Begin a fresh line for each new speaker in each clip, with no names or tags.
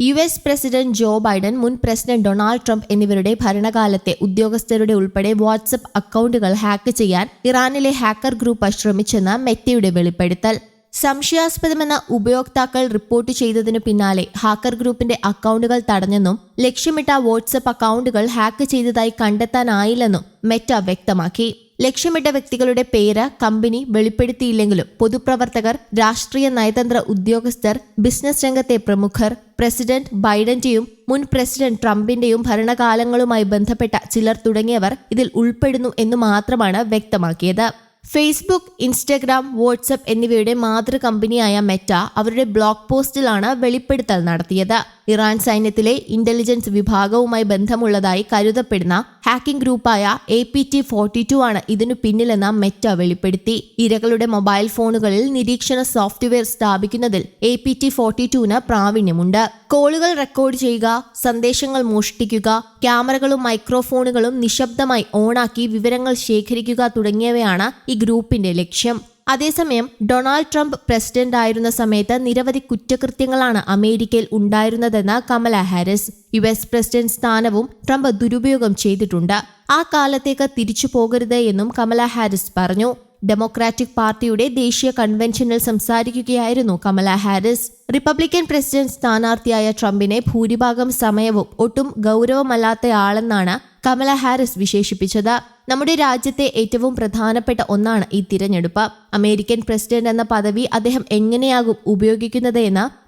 U S president Joe Biden മുൻ president Donald Trump എന്നിവരുടെ ഭരണകാലത്തെ ഉദ്യോഗസ്ഥരുടെ ഉൾപ്പെടെ വാട്സപ്പ് അക്കൗണ്ടുകൾ ഹാക്ക് ചെയ്യാൻ ഇറാനിലെ ഹാക്കർ ഗ്രൂപ്പ് ശ്രമിച്ചെന്ന മെറ്റയുടെ വെളിപ്പെടുത്തൽ. സംശയാസ്പദമെന്ന ഉപയോക്താക്കൾ റിപ്പോർട്ട് ചെയ്തതിനു പിന്നാലെ ഹാക്കർ ഗ്രൂപ്പിന്റെ അക്കൗണ്ടുകൾ തടഞ്ഞെന്നും ലക്ഷ്യമിട്ട വാട്സപ്പ് അക്കൗണ്ടുകൾ ഹാക്ക് ചെയ്തതായി കണ്ടെത്താനായില്ലെന്നും മെറ്റ വ്യക്തമാക്കി. ലക്ഷ്യമിട്ട വ്യക്തികളുടെ പേര് കമ്പനി വെളിപ്പെടുത്തിയില്ലെങ്കിലും പൊതുപ്രവർത്തകർ രാഷ്ട്രീയ നയതന്ത്ര ഉദ്യോഗസ്ഥർ ബിസിനസ് രംഗത്തെ പ്രമുഖർ പ്രസിഡന്റ് ബൈഡന്റെയും മുൻ പ്രസിഡന്റ് ട്രംപിന്റെയും ഭരണകാലങ്ങളുമായി ബന്ധപ്പെട്ട ചിലർ തുടങ്ങിയവർ ഇതിൽ ഉൾപ്പെടുന്നു എന്ന് മാത്രമാണ് വ്യക്തമാക്കിയത്. ഫേസ്ബുക്ക് ഇൻസ്റ്റഗ്രാം വാട്സപ്പ് എന്നിവയുടെ മാതൃ കമ്പനിയായ മെറ്റ അവരുടെ ബ്ലോഗ് പോസ്റ്റിലാണ് വെളിപ്പെടുത്തൽ നടത്തിയത്. ഇറാൻ സൈന്യത്തിലെ ഇന്റലിജൻസ് വിഭാഗവുമായി ബന്ധമുള്ളതായി കരുതപ്പെടുന്ന hacking ഗ്രൂപ്പായ A P T forty two ആണ് ഇതിനു പിന്നിലെന്ന മെറ്റ വെളിപ്പെടുത്തി. ഇരകളുടെ മൊബൈൽ ഫോണുകളിൽ നിരീക്ഷണ സോഫ്റ്റ്വെയർ സ്ഥാപിക്കുന്നതിൽ എ പി ടി ഫോർട്ടി ടുവിന് പ്രാവീണ്യമുണ്ട്. കോളുകൾ റെക്കോർഡ് ചെയ്യുക സന്ദേശങ്ങൾ മോഷ്ടിക്കുക ക്യാമറകളും മൈക്രോഫോണുകളും നിശബ്ദമായി ഓണാക്കി വിവരങ്ങൾ ശേഖരിക്കുക തുടങ്ങിയവയാണ് ഈ ഗ്രൂപ്പിന്റെ ലക്ഷ്യം. അതേസമയം ഡൊണാൾഡ് ട്രംപ് പ്രസിഡന്റ് ആയിരുന്ന സമയത്ത് നിരവധി കുറ്റകൃത്യങ്ങളാണ് അമേരിക്കയിൽ ഉണ്ടായിരുന്നതെന്ന് Kamala Harris U S president സ്ഥാനവും ട്രംപ് ദുരുപയോഗം ചെയ്തിട്ടുണ്ട്. ആ കാലത്തേക്ക് തിരിച്ചു പോകരുത് എന്നും കമല ഹാരിസ് പറഞ്ഞു. ഡെമോക്രാറ്റിക് പാർട്ടിയുടെ ദേശീയ കൺവെൻഷനിൽ സംസാരിക്കുകയായിരുന്നു കമല ഹാരിസ്. റിപ്പബ്ലിക്കൻ പ്രസിഡന്റ് സ്ഥാനാർത്ഥിയായ ട്രംപിനെ ഭൂരിഭാഗം സമയവും ഒട്ടും ഗൗരവമല്ലാത്തയാളെന്നാണ് കമല ഹാരിസ് വിശേഷിപ്പിച്ചത് നമ്മുടെ രാജ്യത്തെ ഏറ്റവും പ്രധാനപ്പെട്ട ഒന്നാണ് ഈ തിരഞ്ഞെടുപ്പ്. അമേരിക്കൻ പ്രസിഡന്റ് എന്ന പദവി അദ്ദേഹം എങ്ങനെയാകും ഉപയോഗിക്കുന്നത്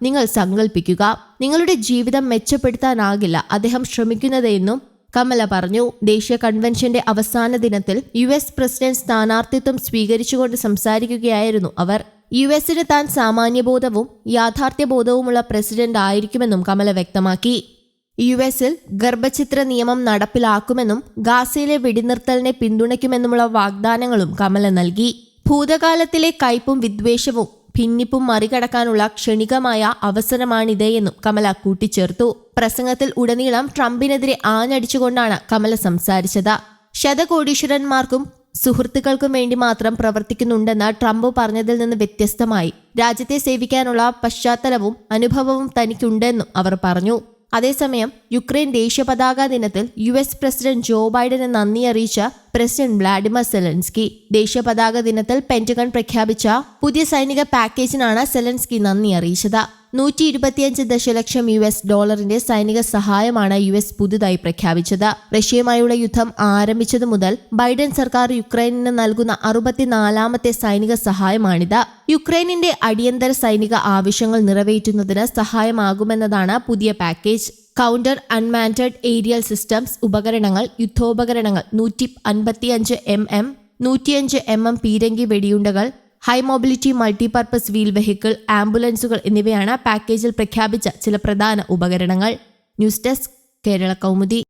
നിങ്ങൾ സങ്കല്പിക്കുക നിങ്ങളുടെ ജീവിതം മെച്ചപ്പെടുത്താനാകില്ല അദ്ദേഹം ശ്രമിക്കുന്നതെന്നും കമല പറഞ്ഞു. ദേശീയ കൺവെൻഷന്റെ അവസാന ദിനത്തിൽ യു എസ് പ്രസിഡന്റ് സ്ഥാനാർത്ഥിത്വം സ്വീകരിച്ചുകൊണ്ട് സംസാരിക്കുകയായിരുന്നു അവർ. യു എസിന് താൻ സാമാന്യബോധവും യാഥാർത്ഥ്യബോധവുമുള്ള പ്രസിഡന്റ് ആയിരിക്കുമെന്നും കമല വ്യക്തമാക്കി. യു എസിൽ ഗർഭചിത്ര നിയമം നടപ്പിലാക്കുമെന്നും ഗാസയിലെ വെടിനിർത്തലിനെ പിന്തുണയ്ക്കുമെന്നുമുള്ള വാഗ്ദാനങ്ങളും കമല നൽകി. ഭൂതകാലത്തിലെ കയ്പും വിദ്വേഷവും ഭിന്നിപ്പും മറികടക്കാനുള്ള ക്ഷണികമായ അവസരമാണിതെന്നും കമല കൂട്ടിച്ചേർത്തു. പ്രസംഗത്തിൽ ഉടനീളം ട്രംപിനെതിരെ ആഞ്ഞടിച്ചുകൊണ്ടാണ് കമല സംസാരിച്ചത്. ശതകോടീശ്വരന്മാർക്കും സുഹൃത്തുക്കൾക്കും വേണ്ടി മാത്രം പ്രവർത്തിക്കുന്നുണ്ടെന്ന് ട്രംപ് പറഞ്ഞതിൽ നിന്ന് വ്യത്യസ്തമായി. രാജ്യത്തെ സേവിക്കാനുള്ള പശ്ചാത്തലവും അനുഭവവും തനിക്കുണ്ടെന്നും അവർ പറഞ്ഞു. അതേസമയം യുക്രൈൻ ദേശീയ പതാക ദിനത്തിൽ യു എസ് പ്രസിഡന്റ് ജോ ബൈഡന് നന്ദി അറിയിച്ച പ്രസിഡന്റ് വ്ളാഡിമർ സെലൻസ്കി. ദേശീയ പതാക ദിനത്തിൽ പെന്റഗൺ പ്രഖ്യാപിച്ച പുതിയ സൈനിക പാക്കേജിനാണ് സെലൻസ്കി നന്ദി അറിയിച്ചത്. നൂറ്റി ഇരുപത്തിയഞ്ച് ദശലക്ഷം യു എസ് ഡോളറിന്റെ സൈനിക സഹായമാണ് യു എസ് പുതുതായി പ്രഖ്യാപിച്ചത്. റഷ്യയുമായുള്ള യുദ്ധം ആരംഭിച്ചതു മുതൽ ബൈഡൻ സർക്കാർ യുക്രൈനിന് നൽകുന്ന അറുപത്തിനാലാമത്തെ സൈനിക സഹായമാണിത്. യുക്രൈനിന്റെ അടിയന്തര സൈനിക ആവശ്യങ്ങൾ നിറവേറ്റുന്നതിന് സഹായമാകുമെന്നതാണ് പുതിയ package. Counter unmanned aerial systems ഉപകരണങ്ങൾ യുദ്ധോപകരണങ്ങൾ നൂറ്റി അൻപത്തിയഞ്ച് എം എം നൂറ്റിയഞ്ച് എം എം പീരങ്കി വെടിയുണ്ടകൾ high mobility multipurpose wheel vehicle ആംബുലൻസുകൾ എന്നിവയാണ് പാക്കേജിൽ പ്രഖ്യാപിച്ച ചില പ്രധാന ഉപകരണങ്ങൾ. News desk Kerala Kaumudi.